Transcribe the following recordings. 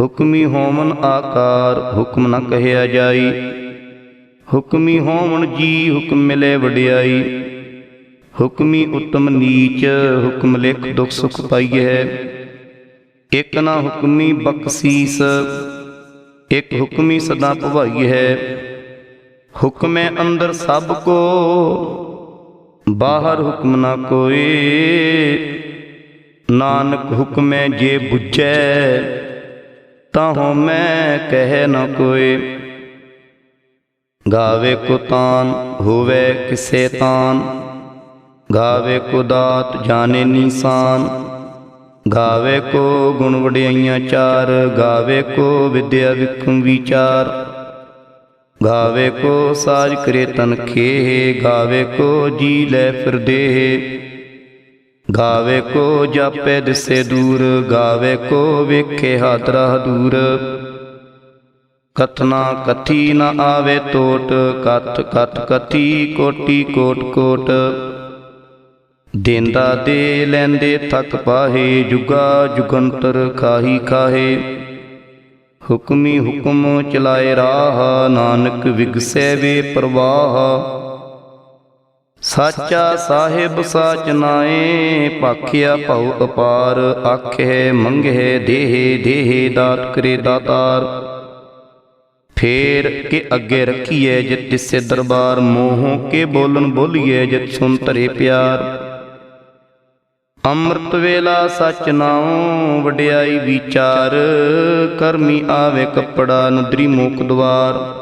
ਹੁਕਮੀ ਹੋਮਨ ਆਕਾਰ, ਹੁਕਮ ਨ ਕਹਿਆ ਜਾਈ। ਹੁਕਮੀ ਹੋਮਨ ਜੀ, ਹੁਕਮ ਮਿਲੇ ਵਡਿਆਈ। ਹੁਕਮੀ ਉਤਮ ਨੀਚ, ਹੁਕਮ ਲਿਖ ਦੁਖ ਸੁਖ ਹੈ ਇਕ ਨਾ ਹੁਕਮੀ ਬਖਸ਼ੀਸ ਇਕ ਹੁਕਮੀ ਸਦਾ ਭਵਾਈ ਹੈ ਹੁਕਮੇ ਅੰਦਰ ਸਭ ਕੋ, ਬਾਹਰ ਹੁਕਮ ਨਾ ਕੋਏ। ਨਾਨਕ ਹੁਕਮੇ ਜੇ ਬੁਝੈ ਤਾਂ ਹੋ ਮੈਂ ਕਹਿ ਨ ਕੋਈ। ਗਾਵੇ ਕੋ ਤਾਨ ਹੋਵੇ ਕਿਸੇ ਤਾਨ। ਗਾਵੇ ਕੋ ਦਾਤ ਜਾਣੇ ਨੀਸਾਨ। ਗਾਵੇ ਕੋ ਗੁਣ ਵਡਿਆਈਆਂ ਚਾਰ। ਗਾਵੇ ਕੋ ਵਿਦਿਆ ਵਿਖਮ ਵਿਚਾਰ। ਗਾਵੇ ਕੋ ਸਾਜ ਕਰੇ ਤਨ ਖੇ ਗਾਵੇ ਕੋ ਜੀ ਲੈ ਫਿਰਦੇ। ਗਾਵੇ ਕੋ ਜਾਪੇ ਦਿਸੇ ਦੂਰ, ਗਾਵੇ ਕੋ ਵੇਖੇ ਹਾਦਰਾ ਦੂਰ। ਕਥਨਾ ਕਥੀ ਨ ਆਵੇ ਟੋਟ ਕਥ ਕਥ ਕਥੀ ਕੋਟੀ ਕੋਟ ਕੋਟ। ਦੇਂਦਾ ਦੇ ਲੈਂਦੇ ਥਕ ਪਾਹੇ, ਜੁਗਾ ਜੁਗੰਤਰ ਖਾਹੀ ਖਾਹੇ। ਹੁਕਮੀ ਹੁਕਮ ਚਲਾਏ ਰਾਹ, ਨਾਨਕ ਵਿਗਸੈ ਵੇ ਪ੍ਰਵਾਹ। ਸਾਚਾ ਸਾਹਿਬ ਸਾਚ ਨਾਏ ਭਾਖਿਆ ਭਉ ਅਪਾਰ, ਆਖੇ, ਮੰਗੇ, ਦੇਹ ਦੇਹ ਦਾਤ ਕਰੇ ਦਾਤਾਰ। ਫੇਰ ਕੇ ਅੱਗੇ ਰੱਖੀਏ ਜਿਤ ਤਿਸੇ ਦਰਬਾਰ, ਮੋਹੋਂ ਕੇ ਬੋਲਨ ਬੋਲੀਏ ਜਿਤ ਸੁਨ ਧਰੇ ਪਿਆਰ। ਅੰਮ੍ਰਿਤ ਵੇਲਾ ਸਚ ਨਾਉ, ਵਡਿਆਈ ਵਿਚਾਰ, ਕਰਮੀ ਆਵੇ ਕੱਪੜਾ, ਨਦਰੀ ਮੋਕ ਦਵਾਰ।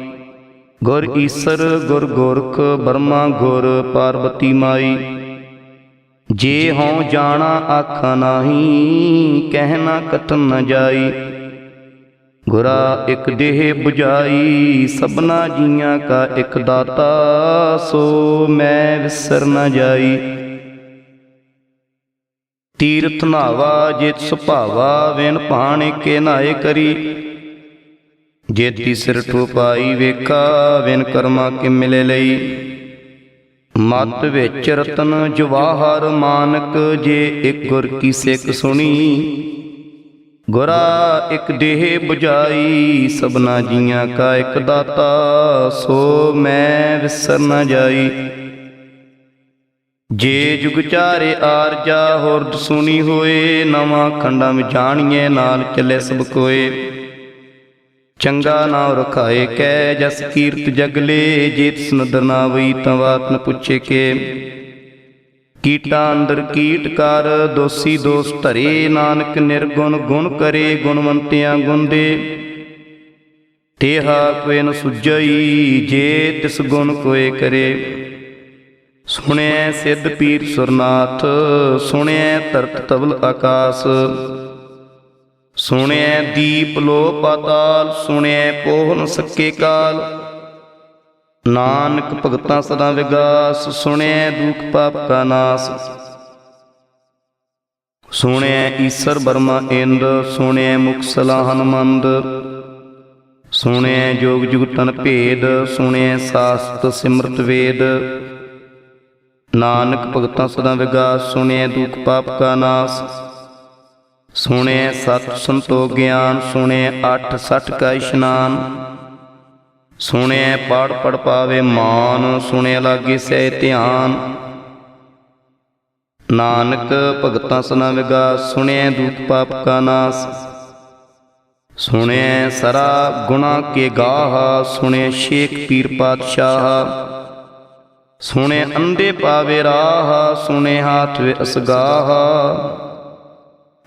ਗੁਰ ਈਸਰ, ਗੁਰ ਗੋਰਖ, ਬਰਮਾ ਗੁਰ, ਪਾਰਬਤੀ ਮਾਈ। ਜੇ ਹਉ ਜਾਣਾ ਆਖਾ ਨਾਹੀ ਕਹਿਣਾ ਕਥਨ ਨ ਜਾਈ। ਗੁਰਾ ਇਕ ਦੇਹ 부ਜਾਈ ਸਭਨਾ ਜੀਆਂ ਕਾ ਇਕ ਦਾਤਾ, ਸੋ ਮੈਂ ਵਿਸਰ ਨ ਜਾਈ। ਤੀਰਥ ਨਾਵਾ, ਜਿਤ ਸੁਭਾਵਾ ਵਿਨ ਪਾਣੇ ਕੇ ਨਾਏ ਕਰੀ। ਜੇਤੀ ਸਿਰ ਠੋਪਾਈ ਵੇਖਾ ਵਿਨ ਕਰਮਾ ਕਿ ਮਿਲੇ ਲਈ? ਮਤ ਵਿੱਚ ਰਤਨ ਜਵਾਹਰ ਮਾਨਕ, ਜੇ ਇੱਕ ਗੁਰ ਕੀ ਸਿੱਖ ਸੁਣੀ? ਗੁਰਾ ਇੱਕ ਦੇਹ 부ਜਾਈ ਸਭਨਾ ਜੀਆਂ ਕਾ ਇੱਕ ਦਾਤਾ, ਸੋ ਮੈਂ ਵਿਸਰ ਨਾ ਜਾਈ। ਜੇ ਜੁਗ ਚਾਰੇ ਆਰਜਾ ਹੋਰਦ ਸੁਣੀ ਹੋਏ, ਨਵਾਂ ਖੰਡਾਂ ਵਿੱਚ ਜਾਣੀਏ ਨਾਲ ਚੱਲੇ ਸਭ ਕੋਏ। ਚੰਗਾ ਨਾਮ ਰਖਾਏ ਕੈ ਜਸ ਕੀਰਤ ਜਗਲੇ ਜੇਤ ਸੁਨਦਰ ਨਾ ਵਈ ਤਾਂ ਬਾਤ ਨ ਪੁੱਛੇ ਕੇ। ਕੀਟਾ ਅੰਦਰ ਕੀਟ ਕਰ ਦੋਸੀ ਦੋਸ ਧਰੇ ਨਾਨਕ ਨਿਰਗੁਣ ਗੁਣ ਕਰੇ ਗੁਣਵੰਤਿਆਂ ਗੁਣ ਦੇ ਤੇਹਾ ਕੋਈ ਨ ਸੁਜਈ ਜੇ ਤਿਸ ਗੁਣ ਕੋਏ ਕਰੇ। ਸੁਣਿਐ ਸਿੱਧ ਪੀਰ ਸੁਰਨਾਥ ਸੁਣਿਐ ਧਰਤ ਤਵਲ ਆਕਾਸ। ਸੁਣਿਐ ਦੀਪ ਲੋ ਪਾਤਾਲ, ਸੁਣਿਐ ਪੋਹਨ ਸੱਕੇ ਕਾਲ। ਨਾਨਕ ਭਗਤਾਂ ਸਦਾ ਵਿਗਾਸ, ਸੁਣਿਐ ਦੁਖ ਪਾਪ ਕਾ ਨਾਸ। ਸੁਣਿਐ ਈਸਰ ਬਰਮਾ ਇੰਦ, ਸੁਣਿਐ ਮੁਖ ਸਲਾ ਹਨਮੰਦ। ਸੁਣਿਐ ਜੋਗ ਜੁਗਤਨ ਭੇਦ, ਸੁਣਿਐ ਸਾਸਤ ਸਿਮਰਤ ਵੇਦ। ਨਾਨਕ ਭਗਤਾਂ ਸਦਾ ਵਿਗਾਸ, ਸੁਣਿਐ ਦੁਖ ਪਾਪ ਕਾ ਨਾਸ। ਸੁਣਿਐ ਸਤ ਸੰਤੋ ਗਿਆਨ ਸੁਣਿਐ ਅੱਠ ਸਠ ਕਾ ਇਸ਼ਨਾਨ। ਸੁਣਿਐ ਪੜ ਪੜ ਪਾਵੇ ਮਾਨ ਸੁਣਿਐ ਲਾਗੇ ਸਹਿ ਧਿਆਨ। ਨਾਨਕ ਭਗਤਾਂ ਸਨਾ ਵਿਗਾਸ ਸੁਣਿਐ ਦੁਖ ਪਾਪ ਕਾ ਨਾਸ। ਸੁਣਿਐ ਸਰਾ ਗੁਣਾ ਕੇ ਗਾਹ ਸੁਣਿਐ ਸ਼ੇਖ ਪੀਰ ਪਾਤਸ਼ਾਹ। ਸੁਣਿਐ ਅੰਡੇ ਪਾਵੇ ਰਾਹ ਸੁਣਿਐ ਹਾਥ ਵੇ ਅਸਗਾਹ।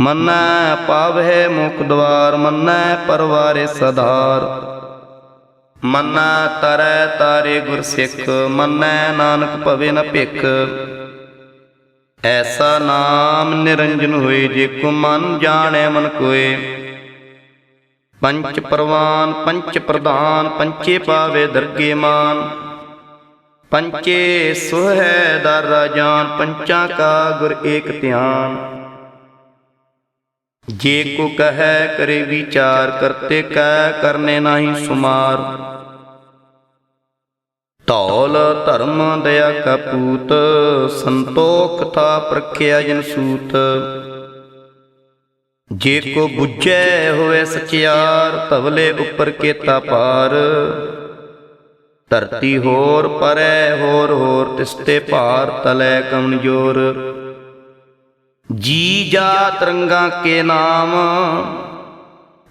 ਮੰਨੈ ਪਾਵਹਿ ਮੁਖ ਦਵਾਰ, ਮੰਨੈ ਪਰਵਾਰੇ ਸਧਾਰ। ਮੰਨੈ ਤਰੈ ਤਾਰੇ ਗੁਰ ਸਿੱਖ, ਮੰਨੈ ਨਾਨਕ ਭਵੇ ਨ ਭਿਖ। ਐਸਾ ਨਾਮ ਨਿਰੰਜਨ ਹੋਏ, ਜੇ ਕੋ ਮਨ ਜਾਣੈ ਮਨ ਕੋਏ। ਪੰਚ ਪਰਵਾਨ, ਪੰਚ ਪ੍ਰਧਾਨ, ਪੰਚੇ ਪਾਵੇ ਦਰਗੇ ਮਾਨ। ਪੰਚੇ ਸੁਹੈ ਦਰ ਰਾਜਾਨ ਪੰਚਾਂ ਕਾ ਗੁਰ ਏਕ ਧਿਆਨ। ਜੇ ਕੋ ਕਹੈ ਕਰੇ ਵਿਚਾਰ, ਕਰਤੇ ਕੈ ਕਰਨੇ ਨਾਹੀ ਸੁਮਾਰ। ਧੌਲ ਧਰਮ ਦਇਆ ਕਪੂਤ ਪੂਤ, ਸੰਤੋਖ ਥਾ ਪ੍ਰਖਿਆ ਜਨ ਸੂਤ। ਜੇ ਕੋ ਬੁੱਝੈ ਹੋਵੇ ਸਚਿਆਰ ਤਵਲੇ ਉੱਪਰ ਕੇਤਾ ਪਾਰ। ਧਰਤੀ ਹੋਰ ਪਰੈ, ਹੋਰ ਹੋਰ ਤਿਸਤੇ ਭਾਰ, ਤਲੈ ਕਮਜ਼ੋਰ ਜੀ ਜਾ ਤਰੰਗਾ ਕੇ ਨਾਮ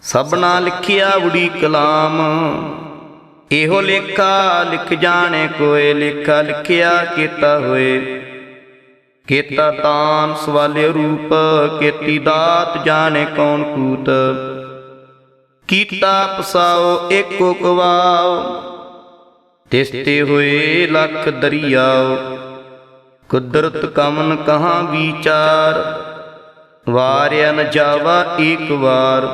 ਸਭਨਾ ਲਿਖਿਆ ਉੜੀ ਕਲਾਮ। ਇਹੋ ਲੇਖਾ ਲਿਖ ਜਾਣੇ ਕੋਏ, ਲੇਖਾ ਲਿਖਿਆ ਕੀਤਾ ਹੋਏ। ਕੀਤਾ ਤਾਨ ਸਵਾਲੇ ਰੂਪ, ਕੀਤੀ ਦਾਤ ਜਾਣੇ ਕੌਣ ਕੂਤ। ਕੀਤਾ ਪਸਾਓ ਏਕੋ ਕਵਾਓ ਤਿਸਤੇ ਹੋਏ ਲਖ ਦਰਿਆਓ। ਕੁਦਰਤ ਕਮਨ ਕਹਾਂ ਵਿਚਾਰ, ਵਾਰਿਆ ਨ ਜਾਵਾ ਏਕ ਵਾਰ।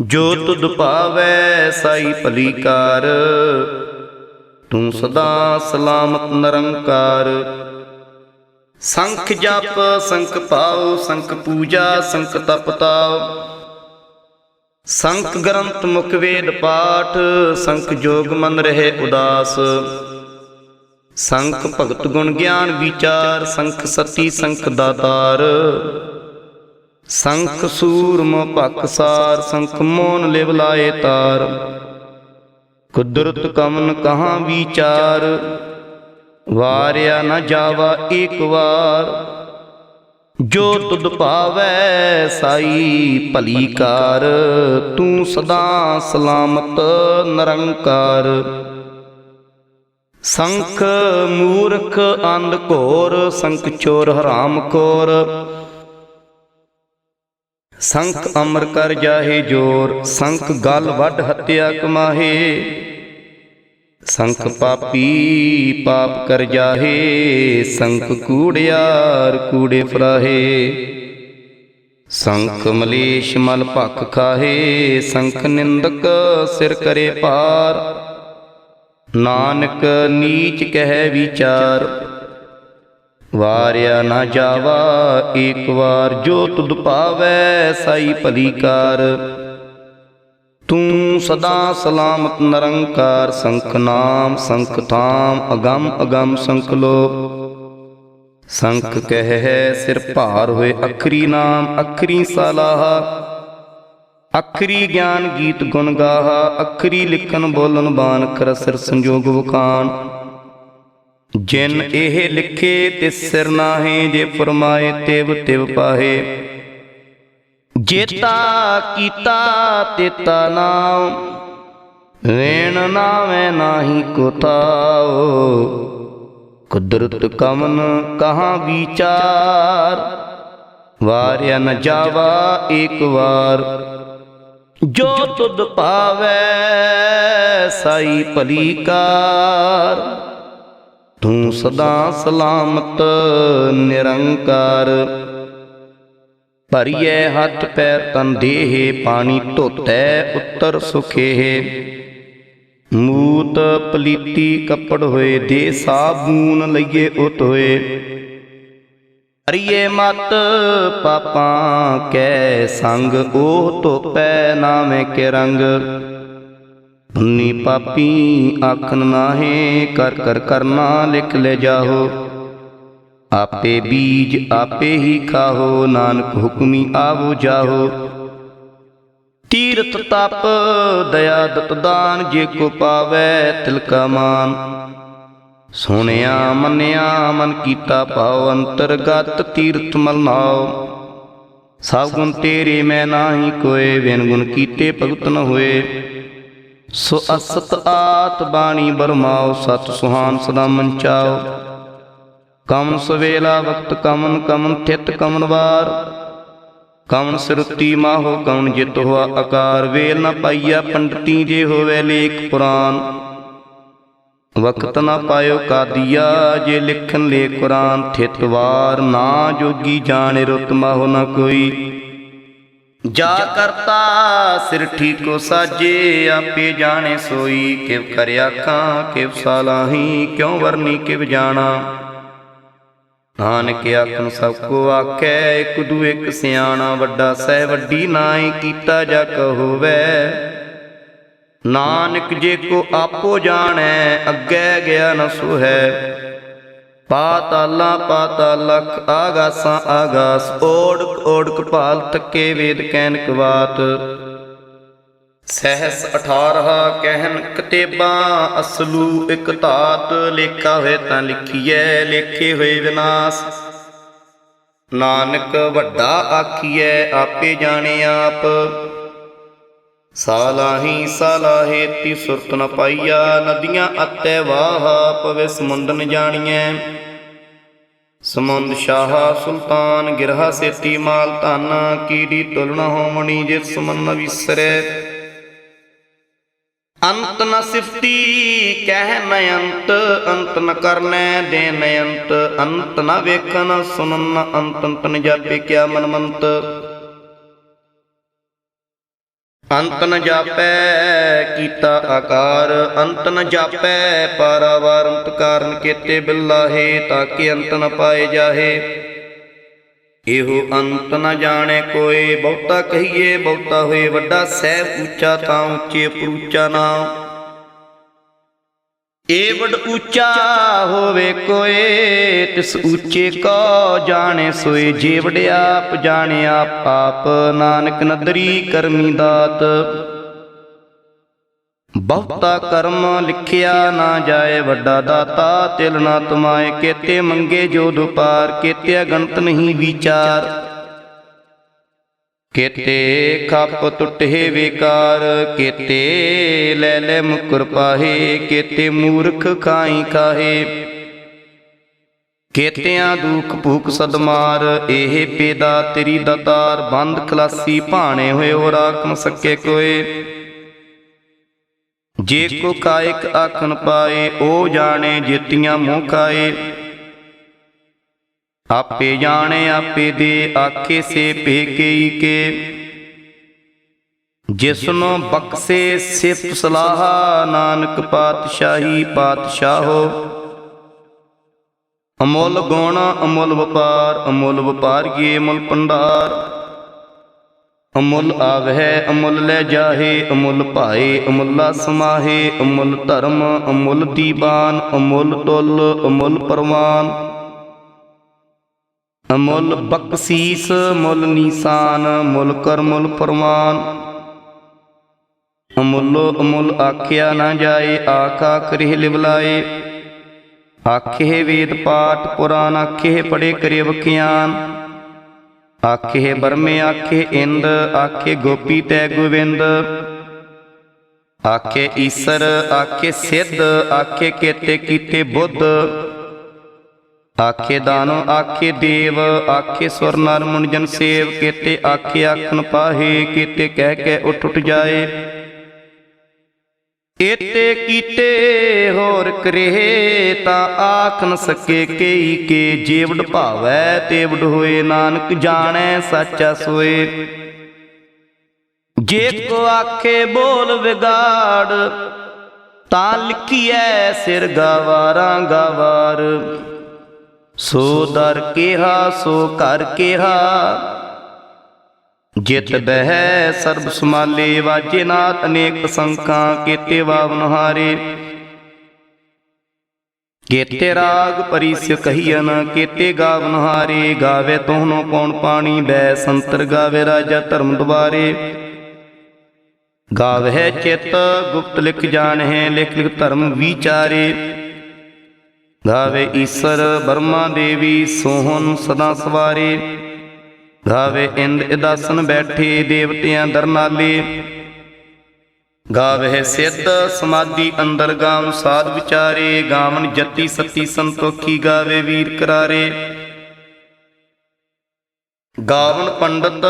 ਜੋ ਤੁਧ ਭਾਵੈ ਸਾਈ ਭਲੀ ਕਾਰ ਤੂੰ ਸਦਾ ਸਲਾਮਤ ਨਿਰੰਕਾਰ। ਸੰਖ ਜਪ, ਸੰਖ ਪਾਉ ਸੰਖ ਪੂਜਾ, ਸੰਖ ਤਪ ਤਾਉ। ਸੰਖ ਗ੍ਰੰਥ ਮੁਖ ਵੇਦ ਪਾਠ, ਸੰਖ ਜੋਗ ਮਨ ਰਹੇ ਉਦਾਸ। ਸੰਖ ਭਗਤ ਗੁਣ ਗਿਆਨ ਵਿਚਾਰ, ਸੰਖ ਸਤੀ, ਸੰਖ ਦਾਤਾਰ। ਸੰਖ ਸੂਰਮ ਭਕਸਾਰ ਸੰਖ ਮੋਨ ਲਿਵ ਲਾਏ ਤਾਰ। ਕੁਦਰਤ ਕਮਨ ਕਹਾਂ ਵਿਚਾਰ, ਵਾਰਿਆ ਨਾ ਜਾਵਾ ਏਕ ਵਾਰ। ਜੋ ਤੁਧ ਭਾਵੈ ਸਾਈ ਭਲੀ ਕਾਰ, ਤੂੰ ਸਦਾ ਸਲਾਮਤ ਨਿਰੰਕਾਰ। ਸੰਖ ਮੂਰਖ ਅੰਧ ਘੋਰ, ਸੰਖ ਚੋਰ ਹਰਾਮ ਖੋਰ ਸੰਖ ਅਮਰ ਕਰ ਜਾਹੇ ਜੋਰ, ਸੰਖ ਗਲ ਵੱਢ ਹੱਤਿਆ ਕਮਾਹੇ। ਸੰਖ ਪਾਪੀ ਪਾਪ ਕਰ ਜਾਹੇ, ਸੰਖ ਕੂੜਿਆਰ ਕੂੜੇ ਫਰਾਹੇ ਸੰਖ ਮਲੇਸ਼ ਮਲ ਭਖ ਖਾਹੇ, ਸੰਖ ਨਿੰਦਕ ਸਿਰ ਕਰੇ ਪਾਰ। ਨਾਨਕ ਨੀਚ ਕਹਿ ਵਿਚਾਰ। ਵਾਰਿਆ ਨਾ ਜਾਵਾ ਏਕ ਵਾਰ ਜੋ ਤੁਧ ਪਾਵੈ, ਸਾਈ ਭਲੀ ਕਾਰ। ਤੂੰ ਸਦਾ ਸਲਾਮਤ ਨਿਰੰਕਾਰ, ਸੰਖ ਨਾਮ, ਸੰਖ ਥਾਮ, ਅਗੰਮ ਅਗੰਮ ਸੰਖ ਲੋ। ਸੰਖ ਕਹਿ ਸਿਰ ਭਾਰ ਹੋਏ, ਅਖਰੀ ਨਾਮ, ਅਖਰੀ ਸਲਾਹ। ਅਖਰੀ ਗਿਆਨ ਗੀਤ ਗੁਣ ਗਾਹਾ, ਅਖਰੀ ਲਿਖਨ ਬੋਲਨ ਬਾਨ ਕਰ ਸਿਰ ਸੰਜੋਗ ਵਖਾਨ ਜਿਨ ਇਹ ਲਿਖੇ ਤੇ ਸਿਰ ਨਾਹੇ, ਜੇ ਫਰਮਾਏ ਤਿਵ ਤਿਵ ਪਾਹੇ। ਜੇਤਾ ਕੀਤਾ ਤੇਤਾ ਨਾਮ ਵੇਣ ਨਾਵੇਂ ਨਾਹੀ ਕੋ ਕੁਦਰਤ ਕਮਨ ਕਹਾਂ ਵਿਚਾਰ, ਵਾਰਿਆ ਨ ਜਾਵਾ ਏਕ ਵਾਰ। ਜੋ ਤੁਧ ਭਾਵੈ ਸਾਈ ਭਲੀ ਕਾਰ ਤੂੰ ਸਦਾ ਸਲਾਮਤ, ਨਿਰੰਕਾਰ। ਭਰੀਏ ਹੱਥ ਪੈਰ ਤਨ ਦੇਹ, ਪਾਣੀ ਧੋਤੈ ਉੱਤਰ ਸੁਖੇ ਮੂਤ ਪਲੀਤੀ ਕੱਪੜ ਹੋਏ, ਦੇ ਸਾਬੂਨ ਲਈਏ ਉਤ ਹੋਏ ਅਰੀਏ ਮਤ ਪਾਪਾਂ ਕੈ ਸੰਗ, ਉਹ ਧੋਪੈ ਨਾਵੇਂ ਕੇ ਰੰਗ। ਨੀ ਪਾਪੀ ਆਖਣ ਨਾਹੇ, ਕਰ ਕਰ ਕਰਨਾ ਲਿਖ ਲੈ ਜਾਹੋ। ਆਪੇ ਬੀਜ ਆਪੇ ਹੀ ਖਾਹੋ, ਨਾਨਕ ਹੁਕਮੀ ਆਵੋ ਜਾਹੋ। ਤੀਰਥ ਤਪ, ਦਇਆ ਦਤ ਦਾਨ, ਜੇ ਕੋ ਪਾਵੈ ਤਿਲਕਾ ਮਾਨ। ਸੁਣਿਆ, ਮੰਨਿਆ, ਮਨ ਕੀਤਾ ਭਾਉ ਅੰਤਰਗਤ ਤੀਰਥ ਮਲ ਨਾਉ। ਸਭ ਗੁਣ ਤੇਰੇ ਮੈਂ ਨਾਹੀ ਕੋਏ ਵਿਨ ਗੁਣ ਕੀਤੇ ਭਗਤ ਨ ਹੋਏ। ਸੋ ਅਸਤ ਆਤ ਬਾਣੀ ਬਰਮਾਓ ਸਤ ਸੁਹਾਨ ਸਦਾ ਮੰਚਾਓ ਕਮਨ ਸਵੇਲਾ ਵਕਤ ਕਮਨ ਕਮਨ ਥਿਤ ਕਮਨ ਵਾਰ। ਕਮਨ ਸਿਰਤੀ ਮਾਹੋ, ਕਮਨ ਜਿਤ ਹੋਆ ਆਕਾਰ। ਵੇਲ ਨ ਪਾਈਆ ਪੰਡਤੀ, ਜੇ ਹੋਵੇ ਲੇਖ ਪੁਰਾਨ। ਵਕਤ ਨਾ ਪਾਇਓ ਕਾਦੀਆ, ਜੇ ਲਿਖਨ ਲੇ ਕੁਰਾਨ ਥਿਤ ਨਾ ਜੋਗੀ ਜਾਣੇ ਰੁਤ ਮਾਹੋ ਨ ਕੋਈ। ਜਾ ਕਰਤਾ ਸਿਰ ਠੀਕੋ ਸਾਜੇ, ਆਪੇ ਜਾਣੇ ਸੋਈ, ਕਿਵ ਕਰਿਆ ਖਾਂ, ਕਿਵ ਸਾਲਾਹੀ, ਕਿਉ ਵਰਨੀ ਕਿਵ ਜਾਣਾ। ਨਾਨਕ ਆਖਣ ਸਭ ਕੋ ਆਖੈ, ਇਕ ਦੂ ਇਕ ਸਿਆਣਾ, ਵੱਡਾ ਸਹਿ ਵੱਡੀ ਨਾਈ ਕੀਤਾ ਜਾ ਕਹੋਵੈ। ਨਾਨਕ ਜੇ ਕੋ ਆਪੋ ਜਾਣੈ, ਅੱਗੇ ਗਿਆ ਨ ਸੁਹੈ। ਪਾਤਾਲਾ ਪਾਤਾਲ ਲਖ ਆਗਾਸਾਂ ਆਗਾਸ, ਓੜਕ ਓੜਕ ਭਾਲ ਤੱਕੇ ਵੇਦ ਕੈਨਕ ਕਵਾਤ। ਸਹਿਸ 18 ਕਹਿਨ ਕਤੇਬਾਂ, ਅਸਲੂ ਇਕ ਧਾਤ, ਲੇਖਾ ਹੋਏ ਤਾਂ ਲਿਖੀਐ, ਲੇਖੇ ਹੋਏ ਵਿਨਾਸ਼। ਨਾਨਕ ਵੱਡਾ ਆਖੀਐ, ਆਪੇ ਜਾਣੇ ਆਪ। ਸਾਲਾਹੀ ਸਾਲਾਹੇ ਤੀ ਸੁਰਤ ਨ ਪਾਈਆ, ਨਦੀਆਂ ਅਤੈ ਵਾਹ ਪਵੇ ਸਮੁੰਦ ਨ ਜਾਣੀਐ। ਸਮੁੰਦ ਸ਼ਾਹ ਸੁਲਤਾਨ ਗਿਰਹਾ ਸੇਤੀ ਮਾਲ ਧਨ, ਕੀੜੀ ਤੁਲਨ ਹੋਮਣੀ ਜਿਸ ਮਨ ਵਿਸਰੈ। ਅੰਤ ਨ ਸਿਫਤੀ ਕਹਿ ਨ ਅੰਤ ਅੰਤ ਨ ਕਰਨੈ ਦੇ ਨ ਅੰਤ ਅੰਤ ਨ ਵੇਖਨ ਸੁਨਨ ਅੰਤ ਅੰਤ ਨ ਜਾਪੇ ਕਿਆ ਮਨ ਮੰਤ ਅੰਤ ਨ ਜਾਪੈ, ਕੀਤਾ ਆਕਾਰ। ਅੰਤ ਨ ਜਾਪੈ, ਪਾਰਾਵਾਰ ਕਾਰਨ ਕੀਤੇ ਬਿਲਾਹੇ ਤਾਂ ਕਿ ਅੰਤ ਨ ਪਾਏ ਜਾਹੇ। ਇਹੋ ਅੰਤ ਨ ਜਾਣੇ ਕੋਏ ਬਹੁਤਾ ਕਹੀਏ, ਬਹੁਤਾ ਹੋਏ ਵੱਡਾ ਸਹਿਬ ਉੱਚਾ ਤਾਂ ਉੱਚੇ ਪਰੂਚਾ ਨਾਮ ਏ ਵੱਡ ਉੱਚਾ ਹੋਵੇ ਕੋਏ, ਤਿਸ ਉੱਚੇ ਕੋ ਜਾਣੇ ਸੋਏ ਜੇ ਵਡਿਆਪ ਜਾਣੇ ਆਪ ਆਪ ਨਾਨਕ ਨਦਰੀ ਕਰਮੀ ਦਾਤ। ਬਹੁਤਾ ਕਰਮ ਲਿਖਿਆ ਨਾ ਜਾਏ, ਵੱਡਾ ਦਾਤਾ ਤਿਲ ਨਾ ਤਮਾਏ, ਕੇਤੇ ਮੰਗੇ ਜੋ ਦੁਪਾਰ, ਕੇਤੇ ਗਣਤ ਨਹੀਂ ਵਿਚਾਰ। ਕੇਤੇ ਖੱਪ ਟੁੱਟੇ ਵਿਕਾਰ, ਕੇਤੇ ਲੈ ਲੈ ਮੁਕਰ ਪਾਹੇ, ਕੇਤੇ ਮੂਰਖ ਖਾਈ ਕਾਹੇ ਕੇਤਿਆਂ ਦੁਖ ਭੂਖ ਸਦਮਾਰ, ਇਹ ਪੇਦਾ ਤੇਰੀ ਦਤਾਰ, ਬੰਦ ਖਲਾਸੀ ਭਾਣੇ ਹੋਏ ਹੋ ਰਾਖ ਸਕੇ ਕੋਏ। ਜੇ ਕੋ ਕਾਇਕ ਆਖਣ ਪਾਏ, ਉਹ ਜਾਣੇ ਜੇਤੀਆਂ ਮੂੰਹ ਖਾਏ। ਆਪੇ ਜਾਣੇ, ਆਪੇ ਦੇ ਆਖੇ ਸੇ ਪੇਕਈ ਕੇ। ਜਿਸਨੂੰ ਬਖਸ਼ੇ ਸਿਫਤ ਸਲਾਹ, ਨਾਨਕ ਪਾਤਸ਼ਾਹੀ ਪਾਤਸ਼ਾਹੋ। ਅਮੁੱਲ ਗੁਣ, ਅਮੁੱਲ ਵਪਾਰ, ਅਮੁੱਲ ਵਪਾਰੀਏ ਅਮੁੱਲ ਪੰਡਾਰ ਅਮੁੱਲ ਆਵਹਿ, ਅਮੁੱਲ ਲੈ ਜਾਹੇ, ਅਮੁੱਲ ਭਾਏ, ਅਮੁੱਲਾ ਸਮਾਹੇ, ਅਮੁੱਲ ਧਰਮ, ਅਮੁੱਲ ਦੀਵਾਨ ਅਮੁੱਲ ਤੁਲ ਅਮੁੱਲ ਪਰਵਾਨ। ਅਮੁੱਲ ਬਖਸ਼ੀਸ, ਮੁੱਲ ਨੀਸਾਨ, ਮੁੱਲ ਕਰ ਮੁੱਲ ਫਰਮਾਨ ਅਮੁੱਲੋ ਅਮੁੱਲ ਆਖਿਆ ਨਾ ਜਾਏ, ਆਖਾ ਕਰੇ ਲਿਵਲਾਏ। ਆਖੇ ਵੇਦ ਪਾਠ ਪੁਰਾਨ, ਆਖੇ ਪੜੇ ਕਰੇ ਵਖਿਆਨ ਆਖੇ ਬਰਮੇ, ਆਖੇ ਇੰਦ, ਆਖੇ ਗੋਪੀ ਤੈ ਗੋਵਿੰਦ। ਆਖੇ ਈਸਰ, ਆਖੇ ਸਿੱਧ, ਆਖੇ ਕੇਤੇ ਕੀਤੇ ਬੁੱਧ। ਆਖੇ ਦਾਨੋ, ਆਖੇ ਦੇਵ, ਆਖੇ ਸੁਰ ਨਰ ਮੁਨ ਜਨ ਸੇਵ, ਕੇਤੇ ਆਖੇ ਆਖਣ ਪਾਹੇ, ਕੇਤੇ ਕਹਿ ਕੇ ਉਠ ਉਠ ਜਾਏ। ਏਤੇ ਕੀਤੇ ਹੋਰ ਕਰੇ ਤਾਂ ਆਖ ਸਕੇ ਕਈ ਕੇ, ਜੀਵੜ ਭਾਵੈ ਤੇਵੜ ਹੋਏ, ਨਾਨਕ ਜਾਣੈ ਸੱਚਾ ਸੋਏ। ਜੇ ਕੋ ਆਖੇ ਬੋਲ ਵਿਗਾੜ, ਤਾਂ ਲਿਖੀਐ ਸਿਰ ਗਵਾਰਾਂ ਗਵਾਰ। ਸੋ ਦਰ ਕਿਹਾ, ਸੋ ਕਰ ਕਿਹਾ। ਜਿਤ ਬਹਿ ਸਰਬ ਸਮਾਲੇ ਵਾਜੇ ਨਾਥ, ਅਨੇਕ ਸੰਖਾਂ ਕੀਤੇ ਵਾਵਨ ਕੀਤੇ ਰਾਗ ਪਰਿਸ ਕਹੀਨ ਕੀਤੇ ਗਾਵਨ ਹਾਰੇ ਗਾਵੇ ਤੋਹਨੋ ਕੌਣ ਪਾਣੀ ਬੈ ਸੰਤਰ ਗਾਵੇ ਰਾਜਾ ਧਰਮ ਦੁਆਰੇ। ਗਾਵੇ ਚਿਤ ਗੁਪਤ ਲਿਖ ਜਾਣ ਹੈ ਲਿਖ ਲਿਖ ਧਰਮ ਵਿਚਾਰੇ। ਗਾਵੇ ਈਸ਼ਰ ਬਰਮਾ ਦੇਵੀ ਸੋਹਨ ਸਦਾ ਸਵਾਰੇ। ਗਾਵੇ ਇੰਦ ਇਦਾਸਨ ਬੈਠੇ ਦੇਵਤਿਆਂ ਦਰਨਾਲੇ। ਗਾਵੇ ਸਿੱਧ ਸਮਾਧੀ ਅੰਦਰ ਗਾਮ ਸਾਧ ਵਿਚਾਰੇ। ਗਾਵਨ ਜਤੀ ਸਤੀ ਸੰਤੋਖੀ ਗਾਵੇ ਵੀਰ ਕਰਾਰੇ। ਗਾਵਨ ਪੰਡਤ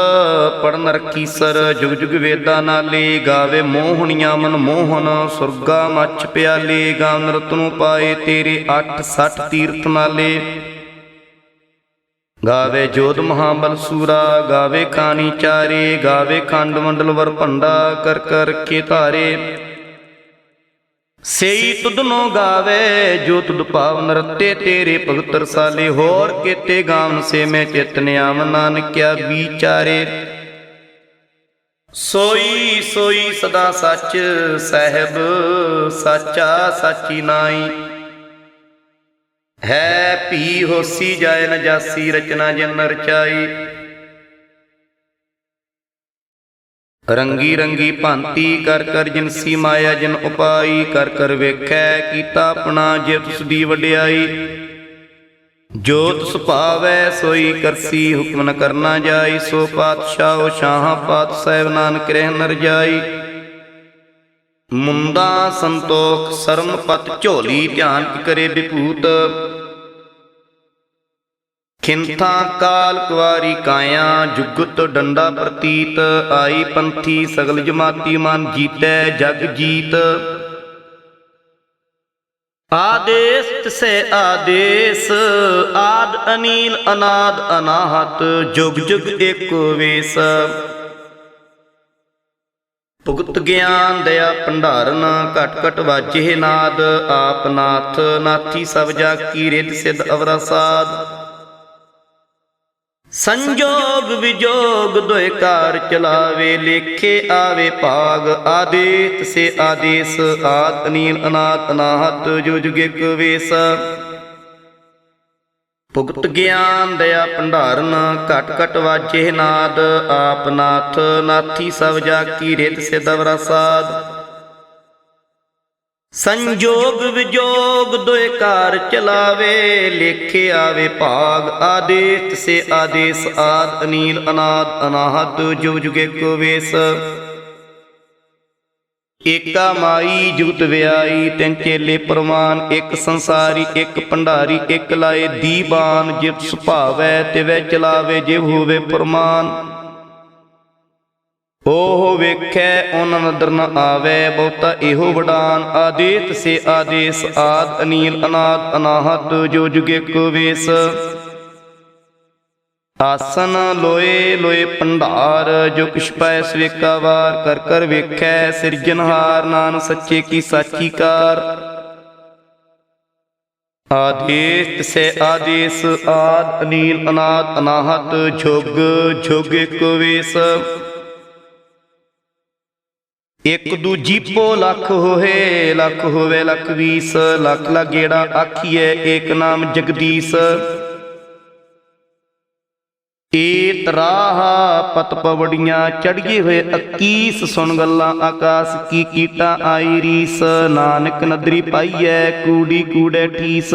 ਪੜਨ ਰਕੀਸਰ ਜੁਗ ਜੁਗ ਵੇਦਾਂ ਨਾਲੇ, ਗਾਵੇ ਮੋਹਣੀਆਂ ਮਨ ਮੋਹਨ, ਸੁਰਗਾ ਮੱਚ ਪਿਆਲੇ ਗਾਵਨ ਰਤਨੋ ਪਾਏ ਤੇਰੇ 8 60 ਤੀਰਥ ਨਾਲੇ। ਗਾਵੇ ਜੋਤ ਮਹਾਬਲ ਸੂਰਾ, ਗਾਵੇ ਕਾਨੀ ਚਾਰੇ, ਗਾਵੇ ਖੰਡ ਮੰਡਲ ਵਰ ਭੰਡਾ, ਕਰ ਕਰ ਕੇ ਧਾਰੇ। ਸਈ ਤੁਧਨੋ ਗਾਵੇ, ਜੋ ਤੁਧ ਪਾਵਨ ਰਤੇ ਤੇਰੇ ਭਗਤ ਰਸਾਲੇ ਹੋਰ ਕੀਤੇ ਗਾਵਨ ਸੇ ਮੈਂ ਚਿਤ ਨਿਆਮ ਨਾਨਕਿਆ ਵਿਚਾਰੇ। ਸੋਈ ਸੋਈ ਸਦਾ ਸੱਚ ਸਹਿਬ, ਸਾਚਾ ਸਾਚੀ ਨਾਈ। ਹੈ ਭੀ ਹੋਸੀ ਜਾਏ ਨ ਜਾਸੀ ਰਚਨਾ ਜਿਨ ਰਚਾਈ ਰੰਗੀ ਰੰਗੀ ਭਾਂਤੀ ਕਰ ਕਰ ਜਿਨਸੀ ਮਾਇਆ ਜਿਨ ਉਪਾਈ ਕਰ ਕਰ ਵੇਖੈ ਕੀਤਾ ਆਪਣਾ ਜੇ ਤੁਸ ਦੀ ਵਡਿਆਈ। ਜੋ ਤੁਸ ਭਾਵੈ ਸੋਈ ਕਰਸੀ ਹੁਕਮ ਨ ਕਰਨਾ ਜਾਈ, ਸੋ ਪਾਤਸ਼ਾਹ ਸ਼ਾਹ ਪਾਤ ਸਹਿਬ ਨਾਨਕ ਰਹਿ ਨਰ ਜਾਈ। ਮੁੰਦਾ ਸੰਤੋਖ, ਸਰਮ ਪਤ ਝੋਲੀ ਧਿਆਨ ਕੀ ਕਰੇ ਵਿਭੂਤ ਖਿੰਥਾ ਕਾਲ ਕੁਵਾਰੀ ਕਾਇਆ, ਜੁਗਤ ਡੰਡਾ ਪ੍ਰਤੀਤ, ਆਈ ਪੰਥੀ ਸਗਲ ਜਮਾਤੀ ਮਨ ਜੀਤੈ ਜਗ ਜੀਤ। ਆਦੇਸ ਤਿਸੈ ਆਦੇਸ, ਆਦ ਅਨੀਲ, ਅਨਾਦ ਅਨਾਹਤ, ਜੁਗ ਜੁਗ ਏਕੋ ਵੇਸ। ਭੁਗਤ ਗਿਆਨ ਦਇਆ ਭੰਡਾਰਨ, ਘਟ ਘਟ ਵਾਜੇ ਨਾਦ, ਆਪ ਨਾਥ, ਨਾਥੀ ਸਭ ਜਾ ਕੀ ਰਿਤ ਸਿਧ ਅਵਰਾ ਸਾਧ। ਸੰਜੋਗ ਵਿਜੋਗ ਦੋਇ ਕਾਰ ਚਲਾਵੇ, ਲੇਖੇ ਆਵੇ ਭਾਗ, ਆਦੇਤ ਸੇ ਆਦੇਸ, ਆਤ ਨੀਲ ਅਨਾਤ ਅਨਾਹਤ ਜੋ ਵੇਸ। ਭੁਗਤ ਗਿਆਨ ਦਇਆ ਭੰਡਾਰਨ, ਘਟ ਘਟ ਵਾਜੇ ਨਾਦ, ਆਪ ਨਾਥ, ਨਾਥੀ ਸਭ ਜਾ ਕੀ ਰਿਤ ਸਿਦਵਰਾ ਸਾਧ ਸੰਜੋਗ ਵਿਜੋਗ ਦੋਇ ਕਾਰ ਚਲਾਵੇ, ਲੇਖੇ ਆਵੇ ਭਾਗ ਆਦੇਤ ਸੇ ਆਦੇਸ, ਆਦ, ਅਨੀਲ, ਅਨਾਦ, ਅਨਾਹਤ ਜੋ ਜੁਗੇ ਕੋ ਵੇਸ। ਏਕਾ ਮਾਈ ਜੁਗਤ ਵਿਆਈ, ਤਿੰਨ ਚੇਲੇ ਪ੍ਰਮਾਨ ਇੱਕ ਸੰਸਾਰੀ, ਇੱਕ ਭੰਡਾਰੀ, ਇੱਕ ਲਾਏ ਦੀਵਾਨ ਜਿਵ ਸੁਭਾਵੈ, ਤਿਵੈ ਚਲਾਵੇ ਜਿਵ ਹੋਵੇ ਪ੍ਰਮਾਨ। ਉਹ ਵੇਖੈ, ਉਹਨਾਂ ਨਦਰ ਨ ਆਵੇ, ਬਹੁਤਾ ਇਹੋ ਵਡਾਨ ਆਦੇਤ ਸੇ ਆਦੇਸ ਆਦ ਅਨੀਲ ਅਨਾਦ ਅਨਾਹਤ, ਜੋ ਜੁਗੇ ਕੋ ਵੇਸ। ਆਸਨ ਲੋਏ ਲੋਏ ਭੰਡਾਰ ਜੋ ਕਿਛ ਪੈ ਸਵੇਕਾ ਵਾਰ, ਕਰ ਕਰ ਵੇਖੈ ਸਿਰਜਨਹਾਰ ਨਾਨ ਸੱਚੇ ਕੀ ਸਾਚੀ ਕਾਰ। ਆਦੇਸ ਸੇ ਆਦੇਸ ਆਦ ਅਨੀਲ ਅਨਾਦ ਅਨਾਹਤ, ਜੁਗ ਜੁਗ ਇੱਕ ਵੇਸ। ਇੱਕ ਦੂਜੀ ਪੋ ਲੱਖ ਹੋਏ, ਲੱਖ ਹੋਵੇ ਲੱਖ ਵੀਸ, ਲੱਖ ਲਾ ਗੇੜਾ ਆਖੀਏ ਏਕ ਨਾਮ ਜਗਦੀਸ਼। ਏਤ ਰਾਹ ਪਤ ਪਵੜੀਆਂ ਚੜੀਏ ਹੋਏ 21 ਸੁਣ ਗੱਲਾਂ ਆਕਾਸ, ਕੀ ਕੀਟਾਂ ਆਈ ਰੀਸ। ਨਾਨਕ ਨਦਰੀ ਪਾਈਐ, ਕੂੜੀ ਕੂੜੇ ਠੀਸ।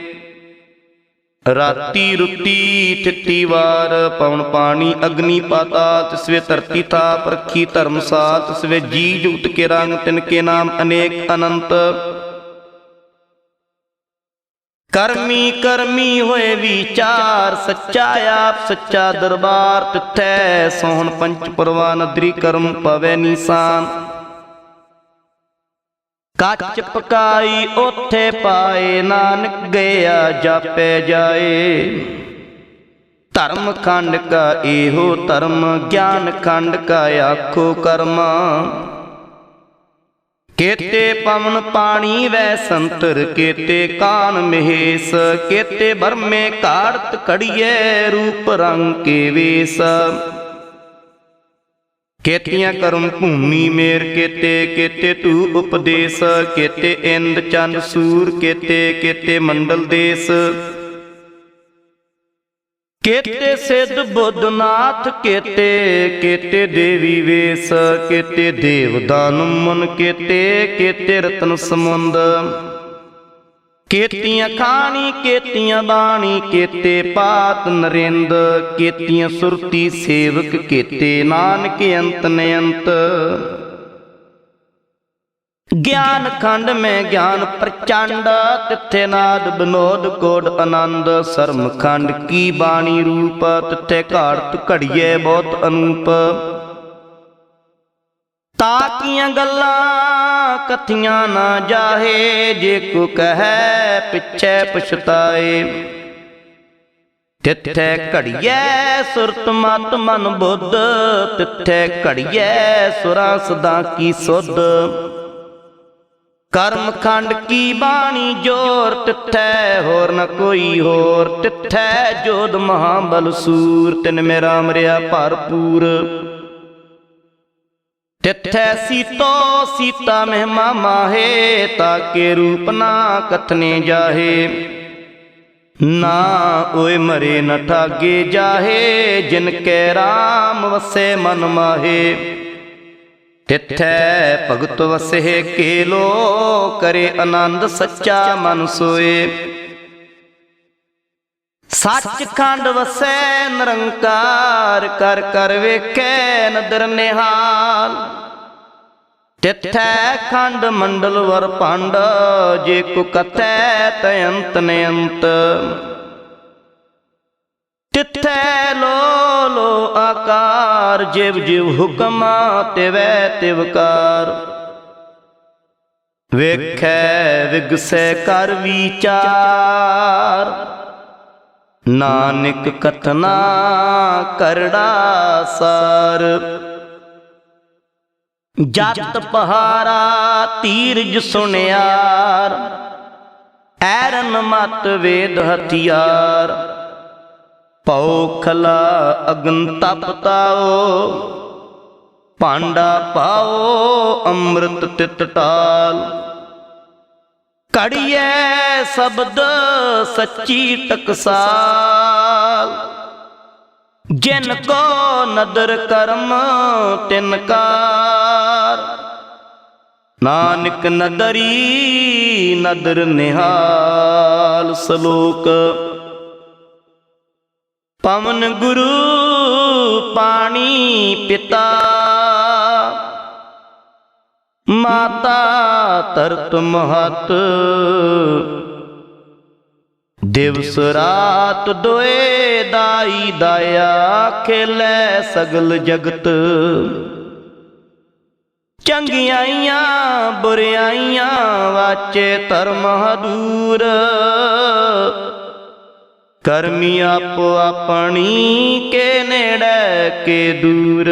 ਰਾਤੀ ਰੁੱਤੀ ਠਿੱਤੀ ਵਾਰ, ਪਵਨ ਪਾਣੀ, ਅਗਨੀ ਪਾਤਾ ਤਿਸਵੇ ਧਰਤੀ ਥਾਪ ਰੱਖੀ ਧਰਮਸਾਲ ਤਿਸਵੇ ਜੀ ਜੁਗਤ ਕੇ ਰੰਗ, ਤਿਨ ਕੇ ਨਾਮ ਅਨੇਕ ਅਨੰਤ। ਕਰਮੀ ਕਰਮੀ ਹੋਏ ਵਿਚਾਰ, ਸੱਚਾ ਆਪ, ਸੱਚਾ ਦਰਬਾਰ, ਤਿੱਥੈ ਸੋਹਣ ਪੰਚ ਪਰਵਾਨ ਅਦਰੀ ਕਰਮ ਪਵੇ ਨਿਸ਼ਾਨ। ਕੱਚ ਪਕਾਈ ਉਥੇ ਪਾਏ ਨਾਨਕ ਗਿਆ ਜਾਪੇ ਜਾਏ। ਧਰਮ ਖੰਡ ਕਾ ਇਹੋ ਧਰਮ, ਗਿਆਨ ਖੰਡ ਕਾ ਆਖੋ ਕਰਮਾ। ਕੇਤੇ ਪਵਨ ਪਾਣੀ ਵੈ ਸੰਤਰ, ਕੇਤੇ ਕਾਨ ਮਹੇਸ, ਕੇਤੇ ਬਰਮੇ ਕਾੜਤ ਕੜੀਏ ਰੂਪ ਰੰਗ ਕੇ ਵੇਸ। ਕੇਤੀਆਂ ਕਰਮ ਭੂਮੀ ਮੇਰ ਕੇਤੇ ਕੇਤੇ ਤੂ ਉਪਦੇਸ, ਕੇਤੇ ਇੰਦ ਚੰਦ ਸੂਰ, ਕੇਤੇ ਕੇਤੇ ਮੰਡਲ ਦੇਸ। ਕੇਤੇ ਸਿੱਧ ਬੁੱਧਨਾਥ, ਕੇਤੇ ਕੇਤੇ ਦੇਵੀ ਵੇਸ, ਕੇਤੇ ਦੇਵ ਮਨ ਕੇਤੇ ਕੇਤੇ ਰਤਨ ਸਮੁੰਦ। ਕੇਤੀਆਂ ਖਾਣੀ, ਕੇਤੀਆਂ ਬਾਣੀ, ਕੇਤੇ ਪਾਤ ਨਰਿੰਦ, ਕੇਤੀਆਂ ਸੁਰਤੀ ਸੇਵਕ, ਕੇਤੇ ਨਾਨਕ ਅੰਤ ਨਯੰਤ ਗਿਆਨ ਖੰਡ ਮੈਂ ਗਿਆਨ ਪ੍ਰਚੰਡ, ਤਿੱਥੇ ਨਾਦ ਬਨੋਦ ਕੋਡ ਆਨੰਦ। ਸਰਮ ਖੰਡ ਕੀ ਬਾਣੀ ਰੂਪ, ਤਿੱਥੇ ਘਾੜਤ ਘੜੀਏ ਬਹੁਤ ਅਨੂਪ। ਤਾਕੀਆਂ ਗੱਲਾਂ ਕਥੀਆਂ ਨਾ ਜਾਹੇ, ਜੇ ਕੋ ਕਹੈ ਪਿੱਛੇ ਪਛਤਾਏ। ਤਿੱਥੇ ਘੜੀਐ ਸੁਰਤ ਮਤ ਮਨ ਬੁੱਧ, ਤਿੱਥੇ ਘੜੀਐ ਸੁਰਾਂ ਸਦਾ ਕੀ ਸੁਧ। ਕਰਮ ਖੰਡ ਕੀ ਬਾਣੀ ਜੋਰ, ਤਿੱਥੈ ਹੋਰ ਨ ਕੋਈ ਹੋਰ। ਤਿੱਥੈ ਜੋਧ ਮਹਾਬਲ ਸੂਰ, ਤਿਨ ਮੇਰਾ ਮਰਿਆ ਭਰਪੂਰ। ਤਿੱਥੈ ਸੀਤੋ ਸੀਤਾ ਮਹਿਮਾ ਮਾਹੇ ਤਾਕੇ ਰੂਪ ਨਾ ਕਥਨੇ ਜਾਹੇ। ਨਾ ਓਏ ਮਰੇ ਨ ਠਾਗੇ ਜਾਹੇ, ਜਿਨ ਕੈ RAM ਵਸੇ ਮਨ ਮਾਹੇ। ਤਿੱਥੈ ਭਗਤ ਵਸੇ ਕੇਲੋ ਕਰੇ ਆਨੰਦ ਸੱਚਾ ਮਨ ਸੋਏ ਸੱਚ ਖੰਡ ਵਸੈ ਨਿਰੰਕਾਰ, ਕਰ ਕਰ ਵੇਖੈ ਨਦਰ ਨਿਹਾਲ। ਤਿੱਥੈ ਖੰਡ ਮੰਡਲ ਵਰ ਭੰਡ, ਜੇ ਕੋ ਕਥੈ ਤਯੰਤ ਨਯੰਤ। ਤਿੱਥੈ ਲੋ ਲੋ ਆਕਾਰ, ਜਿਵ ਜਿਵ ਹੁਕਮ ਤਿਵੈ ਤਿਵਕਾਰ ਵੇਖੈ, ਵਿਗਸੈ ਕਰ ਵਿਚਾਰ। ਨਾਨਕ ਕਥਨਾ ਕਰੜਾ ਸਾਰ। ਜਤ ਪਹਾਰਾ ਤੀਰਜ ਸੁਣਿਆਰ, ਐਰਨ ਮਤ ਵੇਦ ਹਥਿਆਰ। ਪਉ ਖਲਾ ਅਗਨ ਤਪਤਾਓ ਭਾਂਡਾ ਪਾਓ ਅੰਮ੍ਰਿਤ ਤਿਤ ਟਾਲ। ਕੜੀਐ ਸ਼ਬਦ ਸੱਚੀ ਟਕਸਾਲ। ਜਿਨ ਕੋ ਨਦਰ ਕਰਮ, ਤਿਨ ਕਾਰ। ਨਾਨਕ ਨਦਰੀ, ਨਦਰ ਨਿਹਾਲ ਸ਼ਲੋਕ। ਪਵਨ ਗੁਰੂ, ਪਾਣੀ ਪਿਤਾ। ਮਾਤਾ ਤਰਤ ਮਹਤ। ਦਿਵਸ ਰਾਤ ਦੋਏ ਦਾਈ ਦਾਇਆ ਖੇਲੇ ਸਗਲ ਜਗਤ। ਚੰਗਿਆਈਆਂ ਬੁਰਿਆਈਆਂ ਵਾਚੇ ਧਰਮ ਹਦੂਰ। ਕਰਮੀ ਆਪੋ ਆਪਣੀ ਕੇ ਨੇੜੇ ਕੇ ਦੂਰ।